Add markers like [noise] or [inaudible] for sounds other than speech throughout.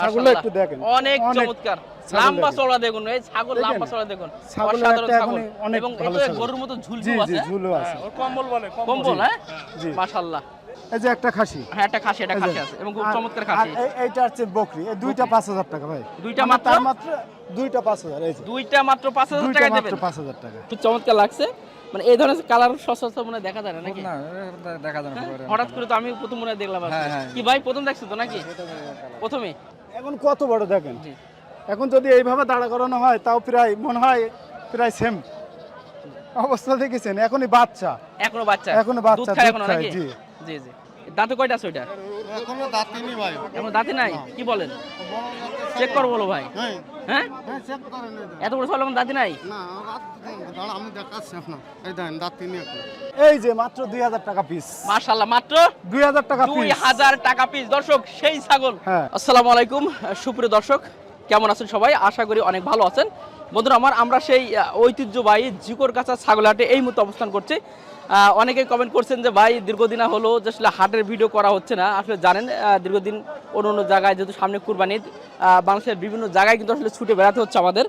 ছাগলটা একটু দেখেন। অনেক চমৎকার। লাম্বা দেখেন। দেখুন এই ছাগল দেখেন। লাম্বা দেখুন। অসাধারণ ছাগল। এবং এটা গরুর মতো ঝুলঝুল আছে ঝুলো আছে। কম্বল বলে কম্বল। হ্যাঁ? মাশাআল্লাহ। এই যে একটা খাসি। হ্যাঁ একটা খাসি একটা খাসি আছে এবং খুব চমৎকার খাসি। এইটা হচ্ছে বকরি। এই দুইটা পাঁচ হাজার টাকা ভাই। দুইটা মাত্র? মাত্র দুইটা পাঁচ হাজার এই দুইটা মাত্র পাঁচ হাজার দুইটা টাকা মাত্র টাকা। খুব চমৎকার লাগছে। মানে এই ধরনের কালার সচরাচর মনে হয় দেখা যায় না নাকি? না দেখা যায় না। হ্যাঁ? হঠাৎ করে তো আমি প্রথম মনে হয় দেখলাম। হ্যাঁ, হ্যাঁ। কি ভাই প্রথম দেখছ তো নাকি? প্রথমে? এখন কত বড় দেখেন? এখন যদি এইভাবে দাঁড়া করানো হয় তাও প্রায় মনে হয় প্রায় সেম অবস্থা দেখেছেন? এখনই বাচ্চা। এখনও বাচ্চা। এখনও বাচ্চা, জি। জি জি। দাঁতে কয়টা আছে ওইটা? এখনও দাঁতিনি ভাই। এখনও দাঁতে নাই? কি বলেন? চেক করো বলো ভাই। হ্যাঁ। হ্যাঁ? হ্যাঁ চেক করেন এই এত বড় ছয় দাঁতে নাই? না দাঁড়া আমি দেখাচ্ছি এই দেখেন দাঁতিনি এখন এই যে মাত্র দুই হাজার টাকা পিস মাশাল্লাহ মাত্র দুই হাজার টাকা দুই পিস হাজার টাকা পিস দর্শক সেই ছাগল। হ্যাঁ। আসসালামু আলাইকুম সুপ্রিয় দর্শক কেমন আছেন সবাই? আশা করি অনেক ভালো আছেন। বন্ধুরা আমার আমরা সেই ঐতিহ্যবাহী জিকোর কাছা ছাগল হাটে এই মুহূর্তে অবস্থান করছি। আহ, অনেকেই কমেন্ট করছেন যে ভাই দীর্ঘদিন হলো যে আসলে হাটের ভিডিও করা হচ্ছে না। আসলে জানেন দীর্ঘদিন অন্য অন্য জায়গায় যেহেতু সামনে কুরবানি বাংলাদেশের বিভিন্ন জায়গায় কিন্তু আসলে ছুটে বেড়াতে হচ্ছে আমাদের।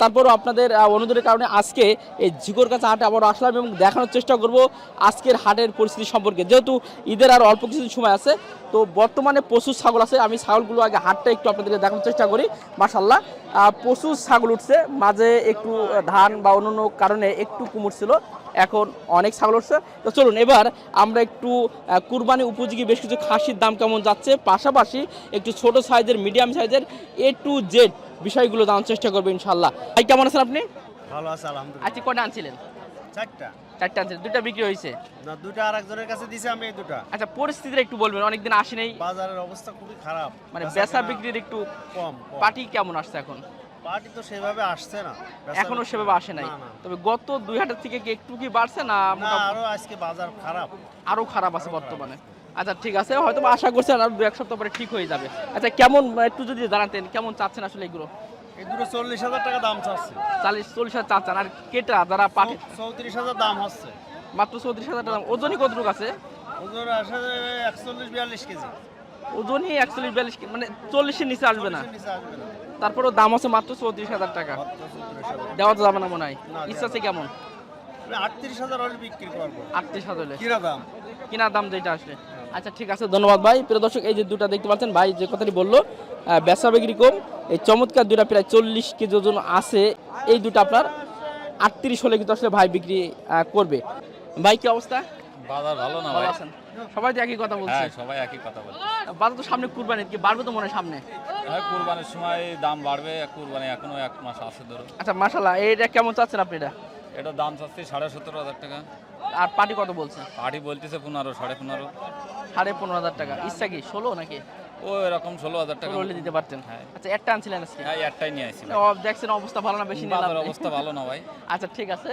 তারপরও আপনাদের অনুরোধের কারণে আজকে এই জিকোর কাছে হাটে আবার আসলাম এবং দেখানোর চেষ্টা করব আজকের হাটের পরিস্থিতি সম্পর্কে। যেহেতু ঈদের আর অল্প কিছু সময় আছে তো বর্তমানে প্রচুর ছাগল আছে। আমি ছাগলগুলো আগে হাটটা একটু আপনাদেরকে দেখানোর চেষ্টা করি মাসাল্লাহ প্রচুর ছাগল উঠছে মাঝে একটু ধান বা অন্য কারণে একটু কুমুর ছিল। এখন অনেক ছাগল উঠছে। তো চলুন এবার আমরা একটু কুরবানি উপযোগী বেশ কিছু খাসির দাম কেমন যাচ্ছে পাশাপাশি একটু ছোট সাইজের মিডিয়াম সাইজের এ টু জেড বিষয়গুলো জানার চেষ্টা করব ইনশাল্লাহ ভাই কেমন আছেন আপনি? ভালো আছে আলহামদুলিল্লাহ। আজকে কটা আনছিলেন? চারটা। বিক্রি হয়েছে। না দুটা আর একজনের কাছে দিছি আমি এই দুটা আচ্ছা পরিস্থিতিটা একটু বলবেন অনেকদিন আসি নেই বাজারের অবস্থা খুবই খারাপ। মানে বেচা বিক্রির একটু কম। পার্টি কেমন আসছে এখন? পার্টি তো সেভাবে আসছে না। এখনও সেভাবে আসে নাই। তবে গত দুই হাজার থেকে কি একটু কি বাড়ছে না আরও আজকে বাজার খারাপ। আরও খারাপ আছে বর্তমানে। আচ্ছা ঠিক আছে হয়তো আশা করছেন আর দু এক সপ্তাহ পরে ঠিক হয়ে যাবে। আচ্ছা কেমন একটু যদি জানাতেন কেমন চাচ্ছেন আসলে এগুলো? দুটো চল্লিশ হাজার টাকা দাম চাচ্ছে। চাল্লিশ চল্লিশ হাজার চাচ্ছেন। আর কেটা যারা পাঠে চৌত্রিশ হাজার দাম হচ্ছে। মাত্র চৌত্রিশ হাজার টাকা দাম। ওজনই কতটুকু আছে? ওজন আসে একচল্লিশ বিয়াল্লিশ কেজি। ওজনই একচল্লিশ বিয়াল্লিশ মানে চল্লিশের নিচে আসবে না। তারপরেও দাম আছে মাত্র চৌত্রিশ হাজার টাকা। দেওয়া যাবে না মনে হয়। ইচ্ছা আছে কেমন? আটত্রিশ হাজার বিক্রি করব। আটত্রিশ হাজার হলে। দাম? কিনা দাম যেটা আসলে। আচ্ছা ঠিক আছে ধন্যবাদ ভাই। প্রিয় দর্শক এই যে দুটা দেখতে পাচ্ছেন ভাই যে কথাটি বলল বেচা বিক্রি কম। এই চমৎকার দুটা প্রায় চল্লিশ কেজি ওজন আছে। এই দুটো আপনার আটত্রিশ হলে কিন্তু আসলে ভাই বিক্রি করবে। ভাই কি অবস্থা? বাজার ভালো না ভাই? আছেন? সবাই তো একই কথা বলছে। হ্যাঁ সবাই একই কথা বলে বাজার তো সামনে কুরবানি কি বাড়বে তো মনে হয় সামনে? হ্যাঁ কুরবানির সময় দাম বাড়বে কুরবানি এখনও এক মাস আছে ধরো। আচ্ছা মাশাল্লাহ এটা কেমন চাচ্ছেন আপনি এটা? এটা দাম চাচ্ছি সাড়ে সতেরো হাজার টাকা। আর পার্টি কত বলছে? পাটি বলতেছে পনেরো সাড়ে পনেরো। সাড়ে পনেরো হাজার টাকা। ইচ্ছা কি ষোলো নাকি? ও এরকম ষোলো হাজার টাকা হলে দিতে পারতেন। হ্যাঁ। আচ্ছা একটা আনছিলেন আজকে? হ্যাঁ একটাই নিয়ে আসছি দেখছেন অবস্থা ভালো না বেশি নিলাম অবস্থা ভালো না ভাই। [laughs] আচ্ছা ঠিক আছে।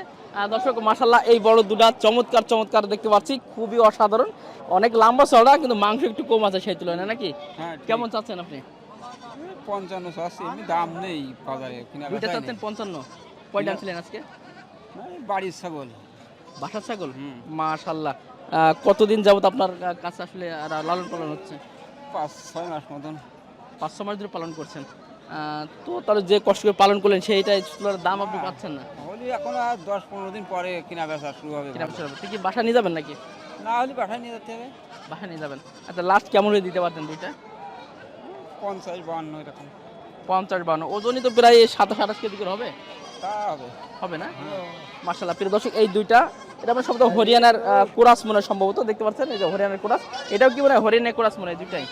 দর্শক মাসাল্লাহ এই বড় দুটা চমৎকার চমৎকার দেখতে পাচ্ছি। খুবই অসাধারণ। অনেক লম্বা চড়া কিন্তু মাংস একটু কম আছে সেই তুলনায় নাকি? হ্যাঁ কেমন চাচ্ছেন আপনি? পঞ্চান্ন এমনি দাম নেই বাজারে দুইটা চাচ্ছেন পঞ্চান্ন? কয়টা আনছিলেন আজকে? বাড়ির ছাগল। বাসার ছাগল। মাশাল্লাহ কতদিন যাবত আপনার কাছে আসলে লালন পালন হচ্ছে? পাঁচ ছয় মাস মতন। পাঁচ ছ মাস ধরে পালন করছেন। তো তাহলে যে কষ্ট করে পালন করলেন সেইটাই দাম আপনি পাচ্ছেন না। হলি এখন আর দশ পনেরো দিন পরে কিনা বেচা শুরু হবে কিনা বছর আপনি কি বাসা নিয়ে যাবেন নাকি? না হলে পাঠায় নিয়ে যেতে হবে। বাসা নিয়ে যাবেন। আচ্ছা লাস্ট কেমন হয়ে দিতে পারতেন দুইটা? পঞ্চাশ বাহান্ন এরকম। পঞ্চাশ বান্ন ওজনই তো প্রায় সাতাশ আঠাশ কেজি করে হবে। তা হবে। হবে না? মার্শাল্লাহ প্রিয় দর্শক এই দুইটা এটা মানে শব্দ হরিয়ানার কোরাস মনে সম্ভবত দেখতে পাচ্ছেন? এই যে হরিয়ানার কোরাস। এটাও কি মনে হয় হরিয়ানার কোরাস মনে হয় দুইটাই?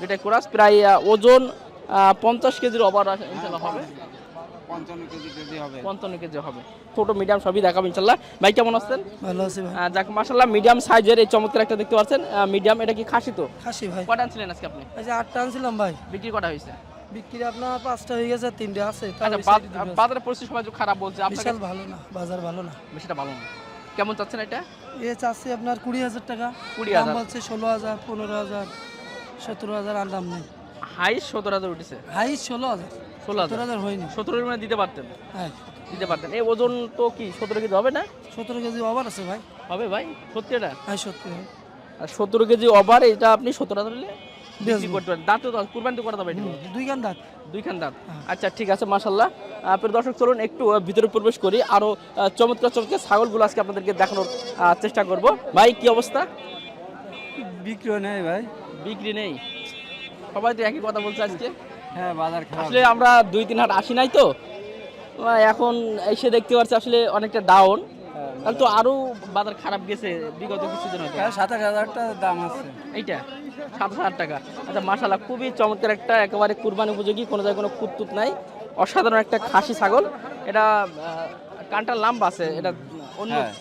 দুইটাই কোরাস প্রায় ওজন পঞ্চাশ কেজির ওভার ইনশাল্লাহ হবে। পঞ্চান্ন কেজি কেজি হবে। পঞ্চান্ন কেজি হবে। ছোট মিডিয়াম সবই দেখাবো ইনশাল্লাহ ভাই কেমন আছেন? ভালো আছে ভাই। যাক মার্শাল্লাহ মিডিয়াম সাইজের এই চমৎকার একটা দেখতে পাচ্ছেন। মিডিয়াম এটা কি খাসি তো? খাসি ভাই। কটা আনছিলেন আজকে আপনি? এই আটটা আনছিলাম ভাই। বিক্রি কটা হয়েছে? বিক্রি আপনার পাঁচটা হয়ে গেছে তিনটে আছে আচ্ছা। বাজারের পরিস্থিতি সবাই খারাপ বলছে বিশাল ভালো না বাজার ভালো না। বেশিটা ভালো না। কেমন চাচ্ছেন এটা? এ চাচ্ছি আপনার কুড়ি হাজার টাকা। 20,000 দাম বলছে ষোলো হাজার পনেরো হাজার সতেরো হাজার আর দাম নেই। হাই সত্তর হাজার উঠেছে। হাই ষোলো হাজার। ষোলো সতেরো হাজার হাজার হয়নি। সতেরো মানে দিতে পারতেন। হ্যাঁ। দিতে পারতেন। এই ওজন তো কি সতেরো কেজি হবে না? সতেরো কেজি ওভার আছে ভাই। হবে ভাই সত্যি এটা? হাই সত্যি ভাই। আর সতেরো কেজি ওভার এটা আপনি সতেরো হাজার হলে বিক্রি। করতে পারেন। দাঁতও তো কুরবানি তো করা যাবে। দুই দাঁত। দুইখান দাঁত। আচ্ছা ঠিক আছে মাশাল্লাহ আহ, প্রিয় দর্শক চলুন একটু ভিতরে প্রবেশ করি। আরও আহ, চমৎকার চমৎকার ছাগলগুলো আজকে আপনাদেরকে দেখানোর চেষ্টা করব। ভাই কি অবস্থা? বিক্রি নেই ভাই। বিক্রি নেই। সবাই তো একই কথা বলছে আজকে। হ্যাঁ বাজার আসলে আমরা দুই তিন হাট আসি নাই তো। এখন এসে দেখতে পাচ্ছি আসলে অনেকটা ডাউন তাহলে তো আরও বাজার খারাপ গেছে বিগত কিছুদিন হতে সাতাশ হাজারটা দাম আছে। এইটা? সাতাশ হাজার টাকা। আচ্ছা মাশাল্লাহ খুবই চমৎকার একটা একেবারে কুরবানি উপযোগী কোনো জায়গায় কোনো কুততুত নাই। অসাধারণ একটা খাসি ছাগল। এটা আহ, কানটা লাম্বা আছে এটা অন্য হ্যাঁ।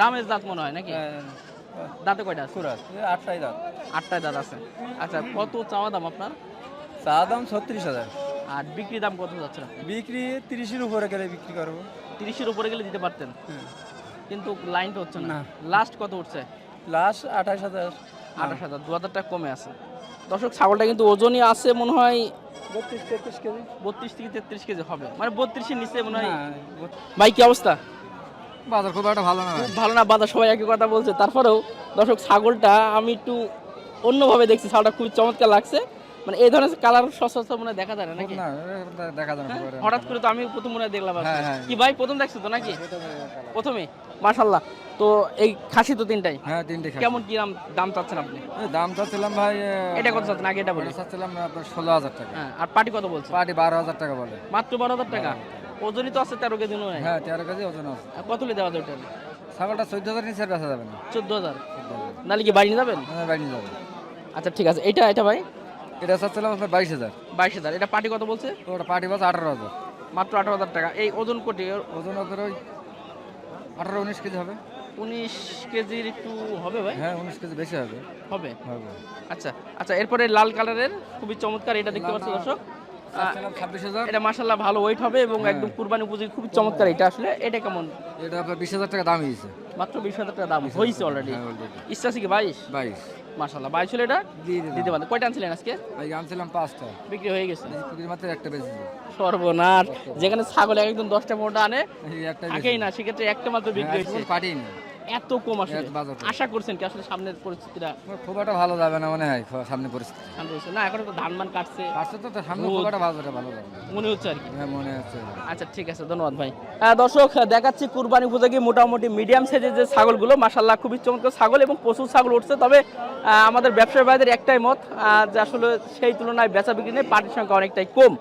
রামের দাঁত মনে হয় নাকি? দাঁতে কয়টা আছে? আটটাই দাম আটটায় দাঁত আছে। আচ্ছা কত চাওয়া দাম আপনার? চা দাম ছত্রিশ হাজার। আর বিক্রি দাম কত যাচ্ছে? বিক্রি তিরিশের উপরে গেলে বিক্রি করব। তিরিশের উপরে গেলে দিতে পারতেন। কিন্তু লাইন তো হচ্ছে না। লাস্ট কত উঠছে? লাস্ট আঠাশ হাজার। আঠাশ হাজার দু হাজার টাকা কমে আছে। দর্শক ছাগলটা কিন্তু ওজনই আছে মনে হয় বত্রিশ তেত্রিশ কেজি। বত্রিশ থেকে তেত্রিশ কেজি হবে। মানে বত্রিশের নিচে মনে হয় ভাই কি অবস্থা? বাজার খুব একটা ভালো না ভালো না বাজার সবাই একই কথা বলছে। তারপরেও দর্শক ছাগলটা আমি একটু অন্যভাবে দেখছি। ছাগলটা খুবই চমৎকার লাগছে। মানে এই ধরনের কালার সচরাচর মনে দেখা যায় না নাকি? না দেখা যায় না হ্যাঁ? হঠাৎ করে তো আমি প্রথম মনে দেখলাম। হ্যাঁ, হ্যাঁ। কি ভাই প্রথম দেখছ তো নাকি? প্রথমে মাশাল্লাহ তো এই খাসি তো তিনটাই? হ্যাঁ তিনটে খাসি। কেমন কি দাম দাম চাচ্ছেন আপনি? দাম চাচ্ছিলাম ভাই এটা কত চাচ্ছেন? আগে এটা বলি। চাচ্ছিলাম আপনার ষোলো হাজার টাকা। হ্যাঁ আর পাটি কত বলছে পার্টি বারো হাজার টাকা বলে। মাত্র বারো হাজার টাকা? ওজনই তো আছে তেরো কেজি নয় হ্যাঁ। তেরো কেজি ওজন আছে। কত লি দেওয়া যায় ওটা ছাগলটা চোদ্দ হাজার নিচে বেচা যাবে না। চোদ্দ হাজার। নাহলে কি বাড়ি নিয়ে যাবেন? হ্যাঁ, বাড়ি নিয়ে যাবে। আচ্ছা ঠিক আছে। এটা এটা ভাই? এটা চাচ্ছিলাম আপনার বাইশ হাজার। বাইশ হাজার। এটা পাটি কত বলছে? ওটা পার্টি বাস আঠারো হাজার। মাত্র আঠারো হাজার টাকা। এই ওজন কোটি ওজন ওদের ওই আঠারো উনিশ কেজি হবে। উনিশ কেজির একটু হবে ভাই? হ্যাঁ উনিশ কেজি বেশি হবে। হবে? হবে। আচ্ছা আচ্ছা এরপরে লাল কালারের খুবই চমৎকার এটা দেখতে পাচ্ছ দর্শক। ছাব্বিশ হাজার। এটা মাসাল্লাহ ভালো ওয়েট হবে এবং একদম কুরবানি উপযোগী খুবই চমৎকার এটা আসলে। এটা কেমন? এটা আপনার বিশ হাজার টাকা দাম হয়েছে। মাত্র বিশ হাজার টাকা দাম হয়েছে অলরেডি হ্যাঁ, ইচ্ছা আছে কি বাইশ? বাইশ। মাসাল্লাহ বাইশ হলে এটা? দিতে পারেন কয়টা আনছিলেন আজকে? আনছিলাম পাঁচটা। বিক্রি হয়ে গেছে। মাত্র একটা বেশি সর্বনাশ। যেখানে ছাগল একদম দশটা মোটা আনে একটা থাকেই না সেক্ষেত্রে একটা মাত্র বিক্রি হয়েছে। নেই এত কম আসলে। আশা করছেন কি আসলে সামনের পরিস্থিতিটা খুব একটা ভালো যাবে না মনে হয় সামনে পরিস্থিতি। না এখন তো ধান মান কাটছে আসছে তো সামনে খুব একটা ভালো যাবে ভালো যাবে। মনে হচ্ছে আর কি। হ্যাঁ মনে হচ্ছে। আচ্ছা ঠিক আছে ধন্যবাদ ভাই। দর্শক দেখাচ্ছি কুরবানি উপযোগী মোটামুটি মিডিয়াম সাইজের যে ছাগলগুলো। মাসাল্লাহ খুবই চমৎকার ছাগল এবং প্রচুর ছাগল উঠছে। তবে আমাদের ব্যবসায়ী ভাইদের একটাই মত যে আসলে সেই তুলনায় বেচা বিক্রি নেই পার্টির সংখ্যা অনেকটাই কম।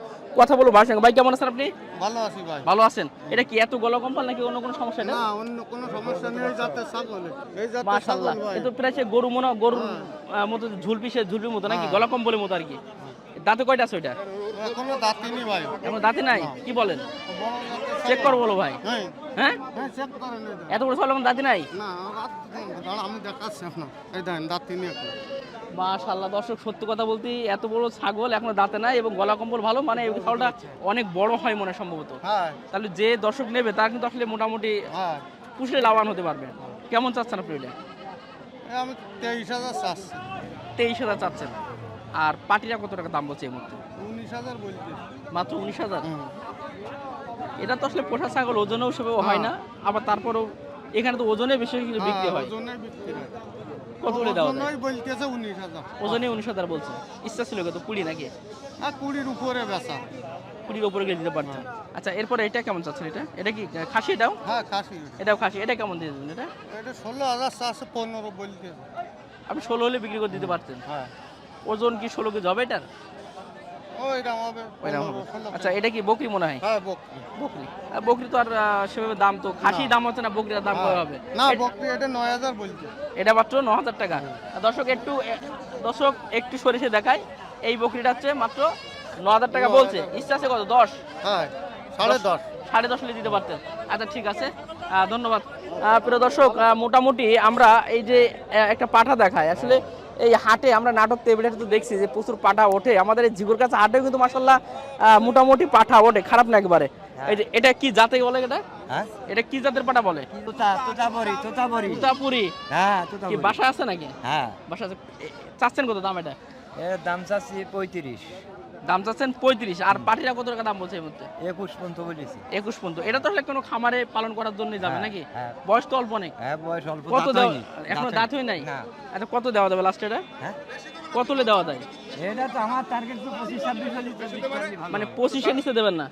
কথা বলব ভাইয়ের সঙ্গে ভাই কেমন আছেন আপনি? ভালো আছি ভাই। ভালো আছেন? এটা কি এত গলা কম্পাল নাকি অন্য কোনো সমস্যা নেই না অন্য কোনো সমস্যা নেই এই জাতের ছাগল। এই জাতের মাশাআল্লাহ। এত এ তো প্রায় সে গরু মনে গরুর মতো মতো ঝুলপি সে ঝুলপির মতো নাকি? গলা কম্বলের মতো আর কি। দাঁতে কয়টা আছে ওইটা? এখনও দাঁতিনি ভাই। এখন দাঁতে নাই? কি বলেন? চেক করো বলো ভাই। হ্যাঁ। হ্যাঁ? হ্যাঁ এত বড় ছাগল এখন দাঁতে নাই? না আমি দেখাচ্ছি আপনার এই দেন দাঁতিনি এখন মাশাল্লাহ দর্শক সত্য কথা বলতে এত বড় ছাগল এখনও দাঁতে নাই এবং গলা কম্বল ভালো মানে এই ছাগলটা অনেক বড় হয় মনে সম্ভবত। হ্যাঁ। তাহলে যে দর্শক নেবে তার কিন্তু আসলে মোটামুটি পুষলে লাভবান হতে পারবে। কেমন চাচ্ছেন আপনি আমি তেইশ হাজার চাচ্ছি। তেইশ হাজার চাচ্ছেন। আর পাটিরা কত টাকা দাম বলছে এই মুহূর্তে? উনিশ হাজার বলছি। মাত্র উনিশ হাজার? এটা তো আসলে পোষা ছাগল ওজনেও সেভাবে হয়। না আবার তারপরেও এখানে তো ওজনে বেশি বিক্রি হ্যাঁ, হয়। ওজনে বিক্রি হয়। কত করে দেওয়া বলতেছে উনিশ হাজার। ওজনে উনিশ হাজার বলছে। ইচ্ছা ছিল কত কুড়ি নাকি? আর কুড়ির উপরে বেচা। কুড়ির উপরে দিতে পারছেন আচ্ছা এরপরে এটা কেমন চাচ্ছেন এটা? এটা কি খাসি এটাও? হ্যাঁ খাসি। এটাও খাসি। এটা কেমন দিয়ে দেবেন এটা? এটা ষোলো হাজার চারশো পনেরো আপনি ষোলো হলে বিক্রি করে দিতে পারতেন। হ্যাঁ। ওজন কি ষোলো কেজি হবে এটার? আচ্ছা এটা কি বকরি মনে হয়? হ্যাঁ বকরি। বকরি। তো আর সেভাবে দাম তো খাসি দাম হচ্ছে না বকরির দাম কত হবে? না বকরি এটা নয় হাজার বলছে। এটা মাত্র ন হাজার টাকা। দর্শক একটু দর্শক একটু সরিষে দেখায় এই বকরিটা হচ্ছে মাত্র ন হাজার টাকা বলছে। ইচ্ছা আছে কত? দশ? হ্যাঁ সাড়ে দশ? সাড়ে দশ হলে দিতে পারতেন। আচ্ছা ঠিক আছে। ধন্যবাদ। প্রিয় দর্শক মোটামুটি আমরা এই যে একটা পাঠা দেখায় আসলে এই হাটে আমরা নাটক টেবিলের তো দেখছি যে প্রচুর পাঠা ওঠে। আমাদের এই জিগুর কাছে হাটেও কিন্তু মাসাল্লাহ মোটামুটি পাঠা ওঠে খারাপ না একবারে। এটা কি জাতে বলে এটা? হ্যাঁ? এটা কি জাতের পাটা বলে? তোতাপুরি তোতাপুরি। হ্যাঁ কি বাসা আছে নাকি? হ্যাঁ। বাসা আছে। চাচ্ছেন কত দাম এটা? এর দাম চাচ্ছি পঁয়ত্রিশ। দাম চাচ্ছেন পঁয়ত্রিশ আর পাটিরা কত টাকা দাম বলছে এই মুহূর্তে? একুশ পর্যন্ত বলেছি। একুশ পর্যন্ত। এটা তো আসলে কোনো খামারে পালন করার জন্য যাবে হ্যাঁ, নাকি? হ্যাঁ। বয়স তো অল্প অনেক। হ্যাঁ বয়স অল্প কত দেওয়া এখনও দাঁত হয় নাই? না। আচ্ছা কত দেওয়া যাবে লাস্ট এটা? কত হলে দেওয়া যায়? এটা তো আমার টার্গেট তো পঁচিশ ছাব্বিশ হলে তো বিক্রি মানে পঁচিশে নিচে দেবেন না?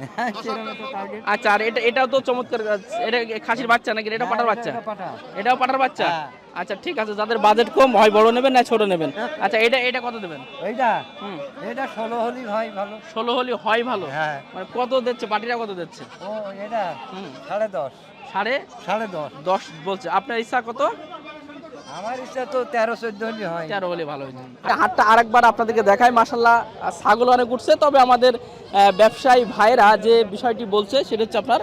আচ্ছা আর এটা এটাও তো চমৎকার এটা খাসির বাচ্চা নাকি? এটা পাটার বাচ্চা? এটাও পাটার বাচ্চা। আচ্ছা ঠিক আছে যাদের বাজেট কম হয় বড় নেবেন না ছোট নেবেন? আচ্ছা এটা এটা কত দেবেন? এইটা? হুম। এটা ষোলো হলি হয় ভালো। ষোলো হলি হয় ভালো? হ্যাঁ। মানে কত দিচ্ছে? পাটিরা কত দিচ্ছে? ও এটা হুম। সাড়ে দশ। সাড়ে? সাড়ে দশ। দশ বলছে। আপনার ইচ্ছা কত? আমার ইচ্ছা তো তেরো চোদ্দ হলে হয়। তেরো হলে ভালো হাটটা আরেকবার আপনাদেরকে দেখায় মাসাল্লাহ ছাগল অনেক উঠছে। তবে আমাদের ব্যবসায়ী ভাইরা যে বিষয়টি বলছে সেটা হচ্ছে আপনার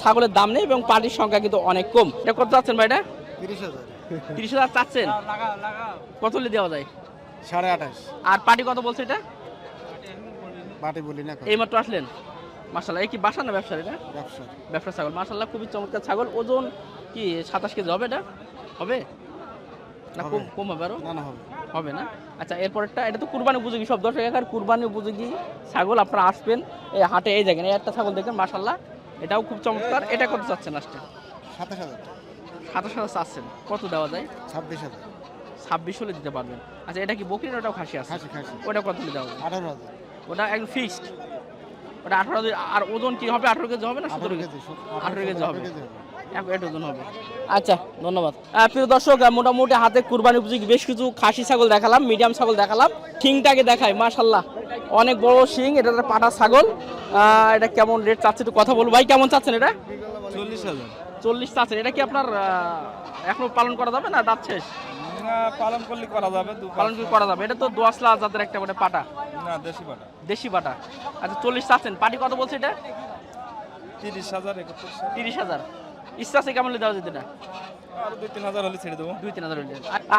ছাগলের দাম নেই এবং পাটির সংখ্যা কিন্তু অনেক কম। এটা কত চাচ্ছেন ভাইটা? তিরিশ হাজার। তিরিশ হাজার চাচ্ছেন? কত হলে দেওয়া যায়? সাড়ে আঠাশ। আর পাটি কত বলছে এটা? বাটি বলি না এইমাত্র আসলেন? মাসাল্লাহ এই কি বাসা না ব্যবসার এটা? ব্যবসা। ব্যবসা ছাগল। মাসাল্লাহ খুবই চমৎকার ছাগল। ওজন কি সাতাশ কেজি হবে এটা? হবে? না কম কম হবে আরও? না না হবে। হবে না? আচ্ছা এরপরটা এটা তো কুরবানি উপযোগী সব দর্শক একার কুরবানি উপযোগী ছাগল আপনারা আসবেন এই হাটে এই দেখেন এই একটা ছাগল দেখেন মাসাল্লাহ এটাও খুব চমৎকার। এটা কত চাচ্ছেন আসতে সাতাশ হাজার। সাতাশ হাজার চাচ্ছেন। কত দেওয়া যায়? ছাব্বিশ হাজার। ছাব্বিশ হলে দিতে পারবেন। আচ্ছা এটা কি বকরি ওটাও খাসি আছে? খাসি খাসি। ওটা কত হলে দেওয়া যায়? আঠারো হাজার। ওটা একদম ফিক্সড ওটা আঠারো আর ওজন কি হবে? আঠারো কেজি হবে না সতেরো কেজি আঠারো কেজি হবে। এক এক ওজন হবে। আচ্ছা ধন্যবাদ। প্রিয় দর্শক মোটামুটি হাতে কুরবানি উপযোগী। বেশ কিছু খাসি ছাগল দেখালাম মিডিয়াম ছাগল দেখালাম। শিংটাকে দেখাই মাশাল্লাহ অনেক বড় শিং এটা একটা পাটা ছাগল। এটা কেমন রেট চাচ্ছে একটু কথা বলব। ভাই কেমন চাচ্ছেন এটা? চল্লিশ হাজার। চল্লিশ চাচ্ছেন এটা কি আপনার এখনও পালন করা যাবে না দাঁত শেষ? পালন করলে করা যাবে পালন কি করা যাবে এটা তো দোয়াশলা জাতের একটা মানে পাটা। না দেশি পাটা। দেশি পাটা। আচ্ছা চল্লিশ চাচ্ছেন পাটি কত বলছে এটা? তিরিশ হাজার তিরিশ হাজার। ইচ্ছা আছে কেমন দেওয়া যেতে না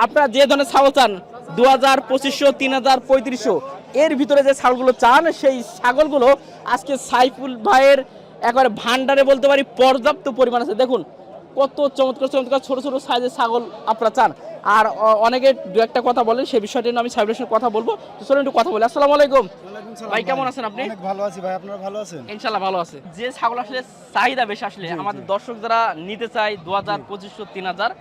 আপনারা যে ধরনের ছাগল চান দু হাজার পঁচিশশো তিন হাজার পঁয়ত্রিশশো এর ভিতরে যে ছাগলগুলো চান সেই ছাগলগুলো আজকে সাইফুল ভাইয়ের একবারে ভান্ডারে বলতে পারি পর্যাপ্ত পরিমাণ আছে। দেখুন কত চমৎকার চমৎকার ছোট ছোট সাইজের ছাগল আপনারা চান। আর অনেকে দু একটা কথা বলেন সেই বিষয়টি নিয়ে আমি সাইফুলের সঙ্গে কথা বলব। তো চলুন একটু কথা বলি। আসসালামু আলাইকুম। ভাই কেমন আছেন আপনি? অনেক ভালো আছি ভাই আপনারা ভালো আছেন? ইনশাল্লাহ ভালো আছে। যে ছাগল আসলে চাহিদা বেশি আসলে আমাদের দর্শক যারা নিতে চায় দু হাজার পঁচিশশো তিন হাজার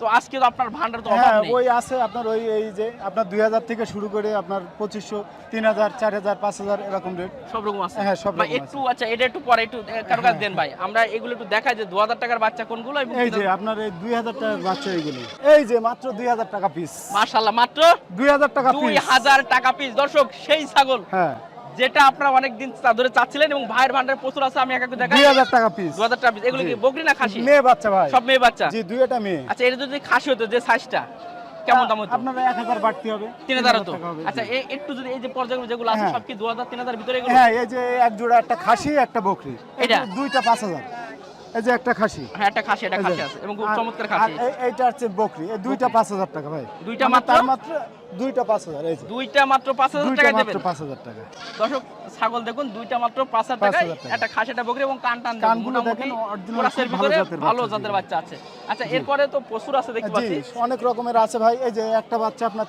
তো আজকে তো আপনার ভান্ডার তো অভাব হ্যাঁ নেই। ওই আছে আপনার ওই এই যে আপনার থেকে শুরু করে আপনার পঁচিশশো তিন হাজার চার হাজার পাঁচ হাজার এরকম রেট সব রকম আছে? হ্যাঁ, সব রকম একটু আচ্ছা এটা একটু পরে একটু কারও কাছে দেন ভাই। আমরা এগুলো একটু দেখাই যে দু হাজার টাকার বাচ্চা কোনগুলো এবং এই যে আপনার এই দুই হাজার টাকার বাচ্চা এইগুলি। এই যে মাত্র দুই হাজার টাকা পিস মাশাল্লাহ মাত্র দুই হাজার টাকা দুই পিস টাকা পিস দর্শক সেই ছাগল। হ্যাঁ। যেটা আপনারা অনেকদিন ধরে চাচ্ছিলেন এবং ভাইয়ের ভান্ডার প্রচুর আছে আমি এক একটু দেখাই। দুই হাজার টাকা পিস দু হাজার টাকা পিস এগুলো কি বকরি না খাসি? মেয়ে বাচ্চা ভাই। সব মেয়ে বাচ্চা? জি দুইটা মেয়ে। আচ্ছা এটা যদি খাসি হতো যে সাইজটা কেমন দাম হতো? আপনার এক হাজার বাড়তি হবে। তিন হাজার হতো? আচ্ছা এই একটু যদি এই যে পর্যায়গুলো যেগুলো আছে হ্যাঁ। সব কি দু হাজার তিন হাজার ভিতরে এগুলো? হ্যাঁ এই যে এক জোড়া একটা খাসি একটা বকরি। এটা? দুইটা পাঁচ হাজার। এই যে একটা খাসি। হ্যাঁ একটা খাসি একটা খাসি আছে এবং খুব চমৎকার খাসি। এইটা হচ্ছে বকরি। এই দুইটা পাঁচ হাজার টাকা ভাই। দুইটা মাত্র? মাত্র দুইটা পাঁচ হাজার এই যে। দুইটা মাত্র পাঁচ হাজার দুইটা মাত্র দেবেন? পাঁচ হাজার টাকা। দর্শক ছাগল দেখুন দুইটা মাত্র পাঁচ হাজার পাঁচ টাকায় হাজার টাকা। একটা খাসি একটা বকরি এবং কান টান দেখুন, কানগুলো দেখেন, ভিতরে ভালো জাতের বাচ্চা আছে। আচ্ছা এরপরে তো প্রচুর আছে দেখতে পাচ্ছি। অনেক রকমের আছে ভাই। এই যে একটা বাচ্চা আপনার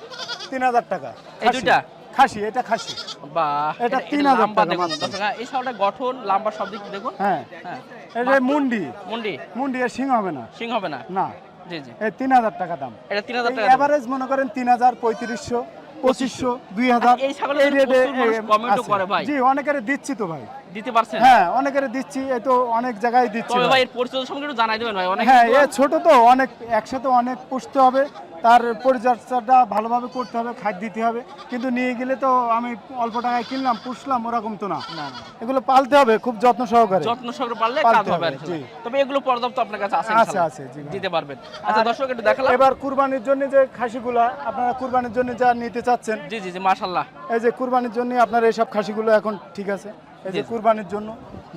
তিন হাজার টাকা। এই খাসি। দুইটা? খাসি এটা খাসি। বা এটা 3000 লাম্বা টাকা হ্যাঁ, এই ছাগলটা গঠন লাম্বা সব দিক দেখুন। হ্যাঁ। হ্যাঁ। এটা মুন্ডি। মুন্ডি। মুন্ডি এর সিং হবে না। সিং হবে না? না। জি জি। এই তিন হাজার টাকা দাম। এটা তিন হাজার টাকা এভারেজ মনে করেন তিন হাজার পঁয়ত্রিশশো পঁচিশশো দুই হাজার। এই ছাগলের জন্য রেটে প্রচুর মানুষ করে ভাই। জি অনেকের দিচ্ছি তো ভাই। দিতে পারছেন? হ্যাঁ অনেকের দিচ্ছি এই তো অনেক জায়গায় দিচ্ছি তবে ভাই। ভাই এর পরিচয় সম্পর্কে একটু জানাই দেবেন ভাই। অনেক হ্যাঁ এ ছোট তো অনেক একসাথে অনেক পুষতে হবে। তার পরিচর্যাটা ভালোভাবে করতে হবে খাদ্য দিতে হবে। কিন্তু নিয়ে গেলে তো আমি অল্প টাকায় কিনলাম পুষলাম ওরকম তো না। এগুলো পালতে হবে খুব যত্ন সহকারে। যত্ন সহকারে পারলে পালতে কাজ হবে। তবে এগুলো পর্যাপ্ত আপনার কাছে আছে আছে, আছে, দিতে পারবেন। আচ্ছা দর্শক একটু দেখালাম। এবার কুরবানির জন্য যে খাসিগুলা আপনারা কুরবানির জন্য যা নিতে চাচ্ছেন জি জি জি মাশাআল্লাহ। এই যে কুরবানির জন্য আপনার এইসব খাসিগুলো এখন ঠিক আছে। এই যে কুরবানির জন্য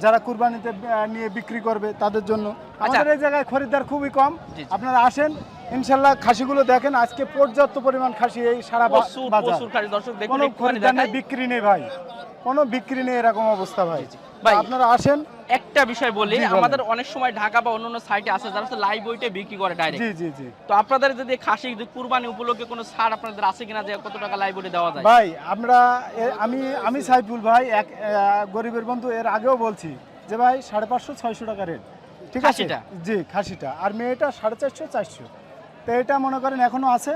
যারা কুরবানিতে নিয়ে বিক্রি করবে তাদের জন্য। আমাদের এই জায়গায় খরিদ্দার খুবই কম। আচ্ছা। আপনারা আসেন ইনশাল্লাহ খাসিগুলো দেখেন আজকে পর্যাপ্ত পরিমাণ খাসি এই সারা বাজার। কোনো খরিদ্দার নেই বিক্রি নেই ভাই। কোনো বিক্রি নেই এরকম অবস্থা ভাই। আপনারা আসেন। একটা বিষয় বলি আমাদের অনেক সময় ঢাকা বা অন্যান্য সাইটে আছে যারা লাইভ ওইটে বিক্রি করে ডাইরেক্ট জি জি জি। তো আপনাদের যদি খাসি যদি কুরবানি উপলক্ষে কোনো ছাড় আপনাদের আছে কিনা যে কত টাকা লাইভ ওইটে দেওয়া যায়? ভাই আমরা আমি আমি সাইফুল ভাই এক গরিবের বন্ধু এর আগেও বলছি যে ভাই সাড়ে পাঁচশো ছয়শো টাকা রেট ঠিক আছে? জি খাসিটা। আর মেয়েটা সাড়ে চারশো চারশো। তো এটা মনে করেন এখনও আছে।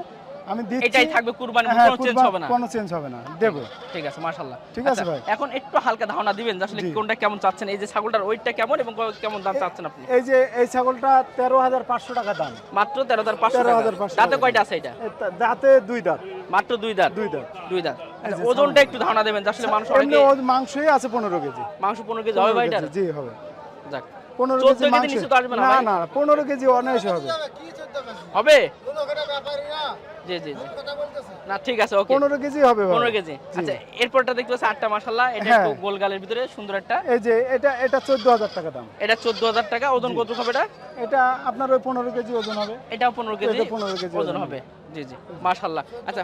আমি দিচ্ছি। এটাই থাকবে কুরবানি হ্যাঁ কোনো চেঞ্জ হবে না। কোনো চেঞ্জ হবে না। দেবো। ঠিক আছে মাশাআল্লাহ। ঠিক আছে আচ্ছা, ভাই। এখন একটু হালকা ধারণা দিবেন আসলে কোনটা কেমন চাচ্ছেন? এই যে ছাগলটার ওয়েটটা কেমন এবং কেমন দাম চাচ্ছেন আপনি? এই যে এই ছাগলটা তেরো হাজার পাঁচশো টাকা দাম। মাত্র তেরো হাজার পাঁচশো 13,500 দাঁতে কয়টা আছে এটা? দাঁতে দুই দাঁত। মাত্র দুই দাঁত? দুই দাঁত। দুই দাঁত। আচ্ছা, ওজনটা একটু ধারণা দেবেন আসলে মানুষ অনেকে মাংসই আছে পনেরো কেজি। মাংস পনেরো কেজি হবে ভাই 15 কেজি, জি হবে। যাক। পনেরো কেজি মাংস। নিচে তো আসবে না না পনেরো কেজি অনায়াসে হবে। হবে? জি জি জি। না ঠিক আছে ওকে। পনেরো কেজি হবে ভাই। পনেরো কেজি। আচ্ছা এরপরটা দেখতে পাচ্ছি আটটা মাসাল্লাহ এটা হ্যাঁ। একটু গোলগালের ভিতরে সুন্দর একটা। এই যে এটা এটা চোদ্দ হাজার টাকা দাম। এটা চোদ্দ হাজার টাকা ওজন কত হবে এটা? এটা আপনার ওই পনেরো কেজি ওজন হবে। এটাও পনেরো কেজি? এটা 15 কেজি ওজন হবে। জি জি। মাশাল্লাহ আচ্ছা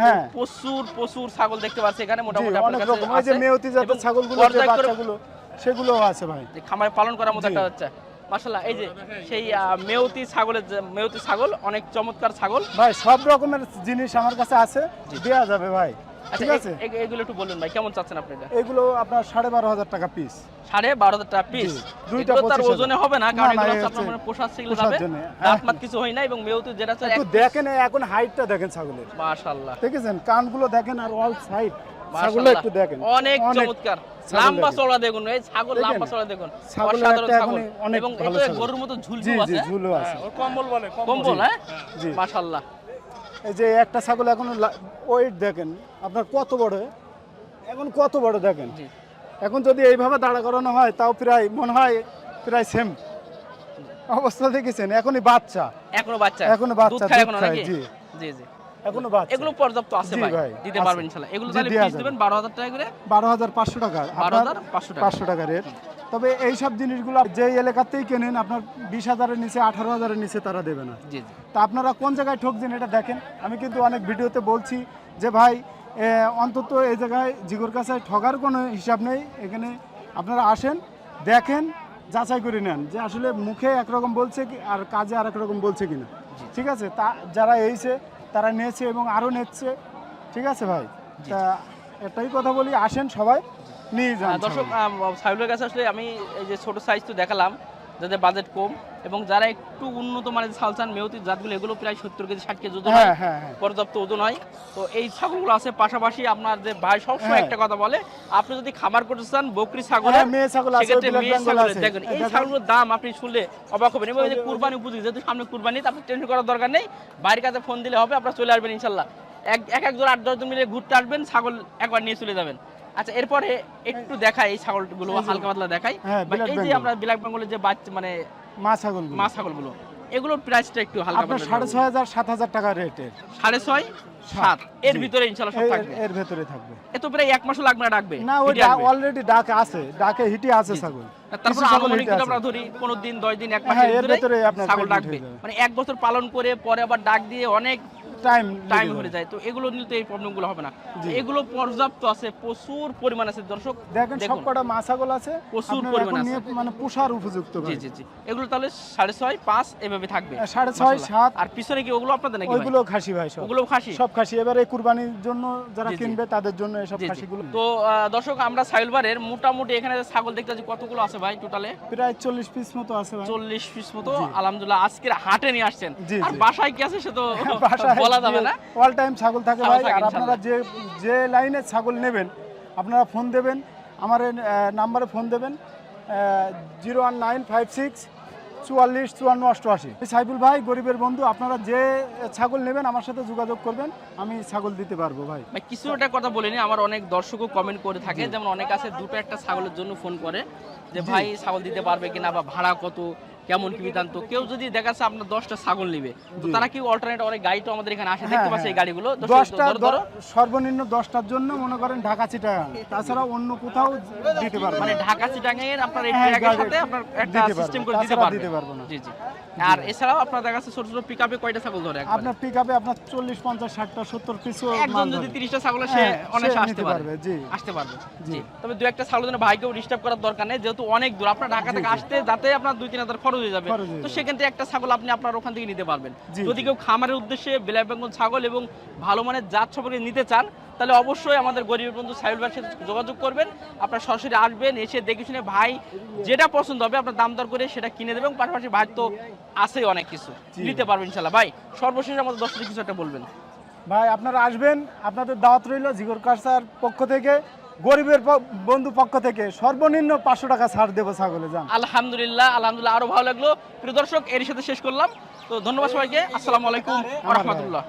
হ্যাঁ। প্রচুর প্রচুর ছাগল দেখতে পাচ্ছি এখানে মোটামুটি আপনার অনেক কাছে রকম। ওই যে আছে। মেয়তি জাতের ছাগলগুলো যে বাচ্চাগুলো সেগুলোও আছে ভাই। খামারে পালন করার মতো একটা হচ্ছে। মাশাল্লাহ এই যে সেই মেয়তি ছাগলের যে মেয়তি ছাগল অনেক চমৎকার ছাগল। ভাই সব রকমের জিনিস আমার কাছে আছে দেওয়া যাবে ভাই। আচ্ছা ঠিক আছে? এগুলো একটু বলুন ভাই কেমন চাচ্ছেন আপনি এগুলো আপনার সাড়ে বারো হাজার টাকা পিস সাড়ে বারো হাজার টাকা পিস দুইটা তার ওজনে হবে না কারণ না, না, এগুলো আপনার মানে পোষার সেগুলো যাবে দাঁত। মাত কিছু হয় না এবং যেটা একটু দেখেন এখন হাইটটা দেখেন ছাগলের। মাশাল্লাহ দেখেছেন কানগুলো দেখেন আর অল সাইড ছাগলটা একটু দেখেন। অনেক চমৎকার। লম্বা দেখেন। দেখুন এই ছাগল লম্বা চড়া দেখুন। অসাধারণ ছাগল। এবং এটা গরুর মতো ঝুল আছে জি ঝুলো আছে। কম্বল হ্যাঁ? জি। মাশাআল্লাহ। এই যে একটা ছাগল এখন ওয়েট দেখেন আপনার কত বড়? এখন কত বড় দেখেন? এখন যদি এইভাবে দাঁড়া করানো হয় তাও প্রায় মনে হয় প্রায় সেম অবস্থা দেখেছেন? এখনই বাচ্চা। এখনও বাচ্চা। এখনও বাচ্চা। জি জি। এখনও বাচ্চা এগুলো পর্যাপ্ত আছে ভাই দিতে পারবেন ইনশাআল্লাহ এগুলো তাহলে দিবেন বারো হাজার টাকা করে। বারো হাজার পাঁচশো টাকা। বারো আপনার হাজার পাঁচশো টাকা। পাঁচশো টাকা রেট। তবে এই সব জিনিসগুলো এলাকাতেই কেনেন আপনার বিশ হাজারের নিচে আঠারো হাজারের নিচে তারা দেবে না। জি জি। তা আপনারা কোন জায়গায় ঠকছেন এটা দেখেন। আমি কিন্তু অনেক ভিডিওতে বলছি যে ভাই অন্তত এই জায়গায় জিগোর কাছে ঠগার কোনো হিসাব নেই। এখানে আপনারা আসেন দেখেন যাচাই করে নেন যে আসলে মুখে একরকম বলছে কি আর কাজে আর রকম বলছে কিনা। ঠিক আছে? তা যারা এইছে তারা নিয়েছে এবং আরও নিচ্ছে ঠিক আছে ভাই? তা এটাই কথা বলি আসেন সবাই নিয়ে যান দর্শক সাহেবের সাইবুলের কাছে আসলে আমি এই যে ছোটো সাইজ তো দেখালাম যাদের বাজেট কম এবং যারা একটু উন্নত মানের সালসান মেয়তি জাতগুলো এগুলো প্রায় সত্তর কেজি ষাট কেজি ওজন হয়। হ্যাঁ হ্যাঁ পর্যাপ্ত ওজন হয়। তো এই ছাগলগুলো আছে পাশাপাশি আপনার যে ভাই সবসময়। একটা কথা বলে আপনি যদি খামার করতে চান বকরি ছাগল মেয়ে। দেখেন এই ছাগলগুলোর দাম আপনি শুনলে অবাক হবেন। এবং কুরবানি উপযোগী যেহেতু সামনে কুরবানি আপনি টেনশন করার দরকার নেই। বাইরের কাছে ফোন দিলে হবে আপনার চলে আসবেন ইনশাল্লাহ। এক এক একজন আট দশজন মিলে ঘুরতে আসবেন ছাগল একবার নিয়ে চলে যাবেন। আচ্ছা এরপরে একটু দেখাই এই ছাগলগুলো হালকা পাতলা দেখাই। হ্যাঁ, এই যে আমরা ব্ল্যাক বেঙ্গলের যে বাচ্চা মানে মা ছাগল মা ছাগলগুলো এগুলোর প্রাইসটা একটু হালকা আপনার সাড়ে ছয় হাজার সাত হাজার টাকা রেটের সাড়ে ছয় সাত। এর ভিতরে ইনশাল্লাহ সব থাকবে। এর ভেতরে থাকবে। এ তো প্রায় এক মাসও লাগবে না ডাকবে না ওই অলরেডি ডাক আছে। ডাকে হিটে আছে ছাগল। তারপর আনুমানিক হিটে আমরা ধরি পনেরো দিন দশ দিন এক হ্যাঁ, মাসের ভিতরে ছাগল ডাকবে। মানে এক বছর পালন করে পরে আবার ডাক দিয়ে অনেক টাইম টাইম হয়ে যায়। তো এগুলো নিলে তো এই প্রবলেমগুলো হবে না। এগুলো পর্যাপ্ত আছে প্রচুর পরিমাণ আছে। দর্শক দেখেন সব দেখুন। কটা মা ছাগল আছে প্রচুর পরিমাণ আছে। মানে পোষার উপযুক্ত জি জি জি। এগুলো তাহলে সাড়ে ছয় পাঁচ এভাবে থাকবে। হ্যাঁ, সাড়ে ছয়, সাত। আর পিছনে কি ওগুলো আপনাদের নাকি ভাই? ওইগুলো খাসি ভাই সব। ওগুলো খাসি? সব খাসি। এবারে কুরবানির জন্য যারা। কিনবে তাদের জন্য এসব। খাসিগুলো। তো দর্শক আমরা সাইলবারের মোটামুটি এখানে ছাগল দেখতে পাচ্ছি কতগুলো আছে ভাই টোটালে প্রায় চল্লিশ পিস মতো আছে ভাই। চল্লিশ পিস মতো। আলহামদুলিল্লাহ আজকের হাটে নিয়ে আসছেন। আর বাসায় কি আছে সে তো বাসায় বলা যাবে না। অল টাইম ছাগল থাকে ভাই আর আপনারা যে যে লাইনে ছাগল নেবেন আপনারা ফোন দেবেন আমার নাম্বারে ফোন দেবেন zero one nine five six চুয়াল্লিশ চুয়ান্ন অষ্টআশি। সাইফুল ভাই গরিবের বন্ধু আপনারা যে ছাগল নেবেন আমার সাথে যোগাযোগ করবেন আমি ছাগল দিতে পারব ভাই। ভাই কিছু একটা কথা বলিনি আমার অনেক দর্শকও কমেন্ট করে থাকে যেমন অনেক আছে দুটো একটা ছাগলের জন্য ফোন করে যে ভাই ছাগল দিতে পারবে কিনা বা ভাড়া কত কেমন কি বিধান? তো কেউ যদি দেখা যাচ্ছে আপনার দশটা ছাগল নিবে তো তারা কি অল্টারনেট অনেক গাড়ি তো আমাদের এখানে আসে দেখতে হ্যাঁ, পাচ্ছি এই হ্যাঁ। গাড়িগুলো। দশটা সর্বনিম্ন দশটার জন্য মনে করেন ঢাকা চিটাগাং। তাছাড়া অন্য কোথাও দিতে পারব মানে। ঢাকা চিটাঙের আপনার এই হ্যাঁ, ট্র্যাকের সাথে আপনার একটা সিস্টেম করে দিতে তাছাড়া পারবে। দিতে পারব না। জি জি। আর এছাড়াও আপনার দেখা যাচ্ছে ছোট ছোট পিকআপে কয়টা ছাগল ধরে আপনার পিক আপে আপনার চল্লিশ পঞ্চাশ ষাটটা সত্তর পিছু একজন যদি তিরিশটা ছাগল সে সে আসতে পারবে জি। আসতে পারবে জি। তবে দু একটা ছাগলের জন্য ভাইকেও ডিস্টার্ব করার দরকার নেই যেহেতু অনেক দূর। আপনার ঢাকা থেকে আসতে যাতে আপনার দুই তিন হাজার খরচ হয়ে যাবে। তো যাবে। সেক্ষেত্রে একটা ছাগল আপনি আপনার ওখান থেকে নিতে পারবেন। যদি কেউ খামারের উদ্দেশ্যে বিলাক বেঙ্গল ছাগল এবং ভালো মানের জাত সম্পর্কে নিতে চান তাহলে অবশ্যই আমাদের গরিবের বন্ধু সাইল ভাইয়ের সাথে যোগাযোগ করবেন। আপনার সরাসরি আসবেন এসে দেখে শুনে ভাই যেটা পছন্দ হবে আপনার দাম দর করে সেটা কিনে দেবেন। পাশাপাশি ভাই তো আছেই অনেক কিছু। নিতে পারবেন ইনশাল্লাহ। ভাই সর্বশেষ আমাদের দশ কিছু একটা বলবেন। ভাই আপনারা আসবেন। আপনাদের দাওয়াত রইল জিগর কারসার পক্ষ থেকে। গরিবের বন্ধু পক্ষ থেকে সর্বনিম্ন পাঁচশো টাকা ছাড় দেবো ছাগলে যান। আলহামদুলিল্লাহ আলহামদুলিল্লাহ আরও ভালো লাগল। প্রিয় দর্শক এর সাথে শেষ করলাম। তো ধন্যবাদ সবাইকে। আসসালামু আলাইকুম রহমতুল্লাহ।